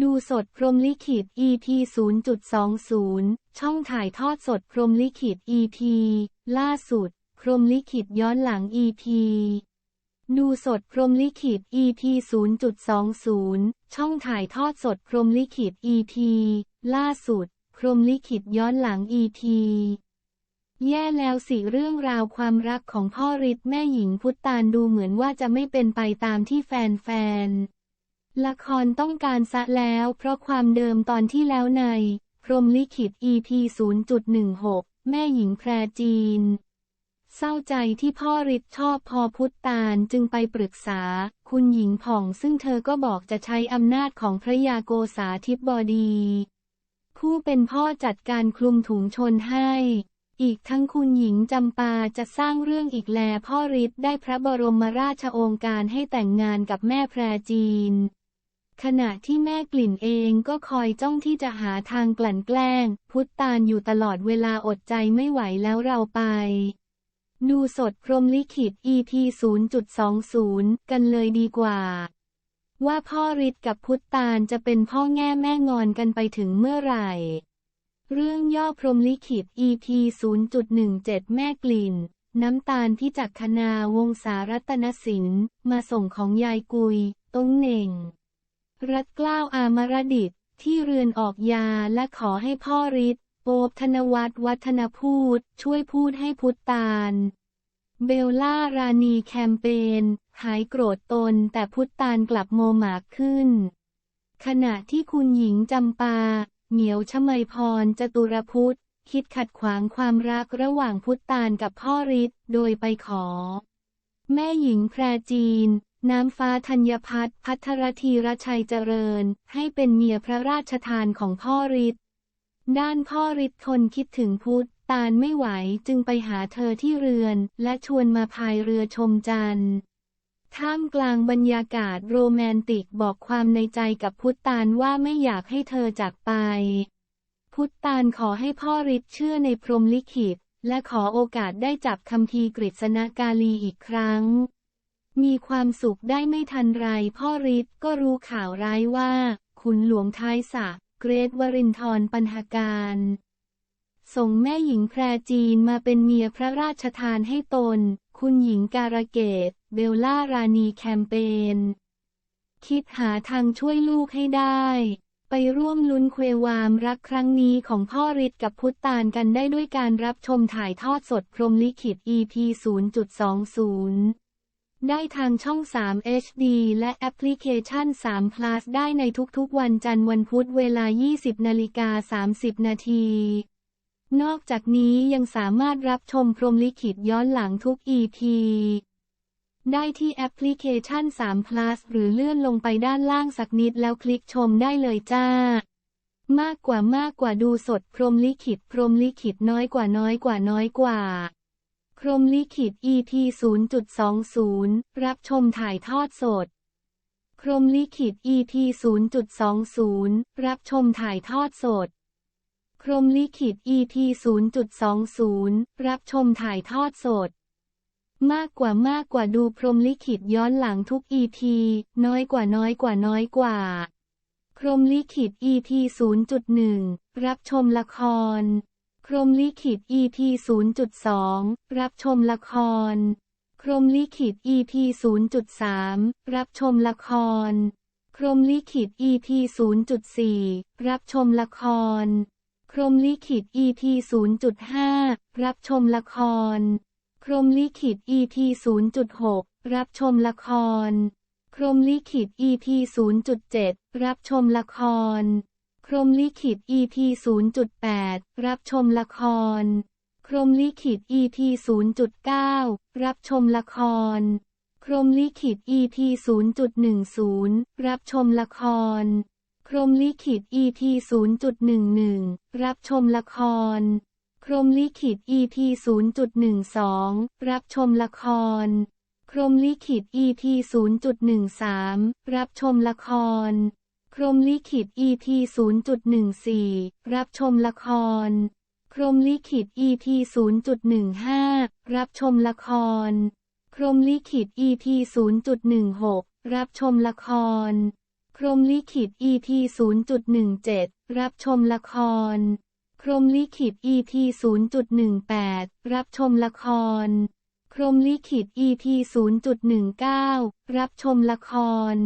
ดูสดพรมลิขิต EP 0.20 ช่องถ่ายทอดสดพรมลิขิต EP ล่าสุด พรมลิขิตย้อนหลัง EP ดูสดพรมลิขิต EP 0.20 ช่องถ่ายทอดสดพรมลิขิต EP ล่าสุด พรมลิขิตย้อนหลัง EP แย่แล้วสิเรื่องราวความรักของพ่อฤทธิ์แม่หญิงพุทธานดูเหมือนว่าจะไม่เป็นไปตามที่แฟนๆ ละครต้องการซะแล้ว เพราะความเดิมตอนที่แล้วใน พรมลิขิต EP 0.16 แม่หญิงแพรจีน เศร้าใจที่พ่อฤทธิ์ชอบพอพุทธานจึงไปปรึกษา คุณหญิงผ่องซึ่งเธอก็บอกจะใช้อำนาจของพระยาโกษาธิบดี ผู้เป็นพ่อจัดการคลุมถุงชนให้อีกทั้งคุณหญิงจำปาจะสร้างเรื่องอีกแลพ่อฤทธิ์ได้พระบรมราชโองการให้แต่งงานกับแม่แพรจีน ขณะที่แม่กลิ่นเองก็คอยจ้องที่จะหาทางกลั่นแกล้ง พุทธานอยู่ตลอดเวลาอดใจไม่ไหวแล้วเราไป ดูสดพรมลิขิต EP 0.20 กันเลยดีกว่า ว่าพ่อฤทธิ์กับพุทธานจะเป็นพ่อแง่แม่งอนกันไปถึงเมื่อไหร่ เรื่องย่อพรมลิขิต EP 0.17 แม่กลิ่น น้ำตาลพิจักคณาวงศารัตนสินมาส่งของยายกุยต้งเหน่ง รัดกล้าวอามรดิตที่เรือนออกยาและขอให้พ่อฤทธิ์โปบธนวัฒน์วัฒนพูด ช่วยพูดให้พุทธาน เบลล่ารานีแคมเปญหายโกรธตนแต่พุทธานกลับโมหมากขึ้น ขณะที่คุณหญิงจำปา เหมียวชมัยพรจตุรพุทธคิดขัดขวางความรักระหว่างพุทธานกับพ่อฤทธิ์โดยไปขอ แม่หญิงแพรจีน น้ำฟ้าธัญพัฒน์พัทรธีรชัยเจริญ ให้เป็นเมียพระราชทานของพ่อฤทธิ์ด้านพ่อฤทธิ์ทนคิดถึงพุทธตานไม่ไหวจึงไปหาเธอที่เรือน และชวนมาพายเรือชมจันทร์ท่ามกลางบรรยากาศโรแมนติกบอกความในใจกับพุทธานว่าไม่อยากให้เธอจากไป พุทธานขอให้พ่อฤทธิ์เชื่อในพรหมลิขิต และขอโอกาสได้จับคัมภีร์กฤษณกาลีอีกครั้ง มีความสุขได้ไม่ทันไรพ่อฤทธิ์ก็รู้ข่าวร้ายว่า ขุนหลวงท้ายสะเกรทวรินทร์ปัญหาการส่งแม่หญิงแพรจีนมาเป็นเมียพระราชทานให้ตน คุณหญิงการะเกต เบลล่ารานีแคมเปญ คิดหาทางช่วยลูกให้ได้ ไปร่วมลุ้นเคววามรักครั้งนี้ของพ่อฤทธิ์กับพุทธานกันได้ด้วยการรับชมถ่ายทอดสดพรมลิขิต EP 0.20 ได้ทางช่อง 3 HD และแอปพลิเคชัน 3 plus ได้ในทุกๆ วันจันทร์วันพุธเวลา 20 นาฬิกา 30 นาที นอกจากนี้ยังสามารถรับชมพรมลิขิตย้อนหลังทุก EP ได้ที่แอปพลิเคชัน 3 plus หรือเลื่อนลงไปด้านล่างสักนิดแล้วคลิกชมได้เลยจ้า มากกว่ามากกว่าดูสดพรมลิขิต พรมลิขิตน้อยกว่าน้อยกว่าน้อยกว่า รมลิขิต EP 0.20 รับชมถ่ายทอดสด พรมลิขิต EP 0.20 รับชมถ่ายทอดสด พรมลิขิต EP 0.20 รับชมถ่ายทอดสด มากกว่ามากกว่าดูพรมลิขิตย้อนหลังทุก EP น้อยกว่าน้อยกว่าน้อยกว่า พรมลิขิต EP 0.1 รับชมละคร พรมลิขิต EP 0.2 รับชมละคร พรมลิขิต EP 0.3 รับชมละคร พรมลิขิต EP 0.4 รับชมละคร พรมลิขิต EP 0.5 รับชมละคร พรมลิขิต EP 0.6 รับชมละคร พรมลิขิต EP 0.7 รับชมละคร พรมลิขิต EP 0.8 รับชมละคร พรมลิขิต EP 0.9 รับชมละคร พรมลิขิต EP 0.10 รับชมละคร พรมลิขิต EP 0.11 รับชมละคร พรมลิขิต EP 0.12 รับชมละคร พรมลิขิต EP 0.13 รับชมละคร พรมลิขิต EP 0.14 รับชมละคร พรมลิขิต EP 0.15 รับชมละคร พรมลิขิต EP 0.16 รับชมละคร พรมลิขิต EP 0.17 รับชมละคร พรมลิขิต EP 0.18 รับชมละคร พรมลิขิต EP 0.19 รับชมละคร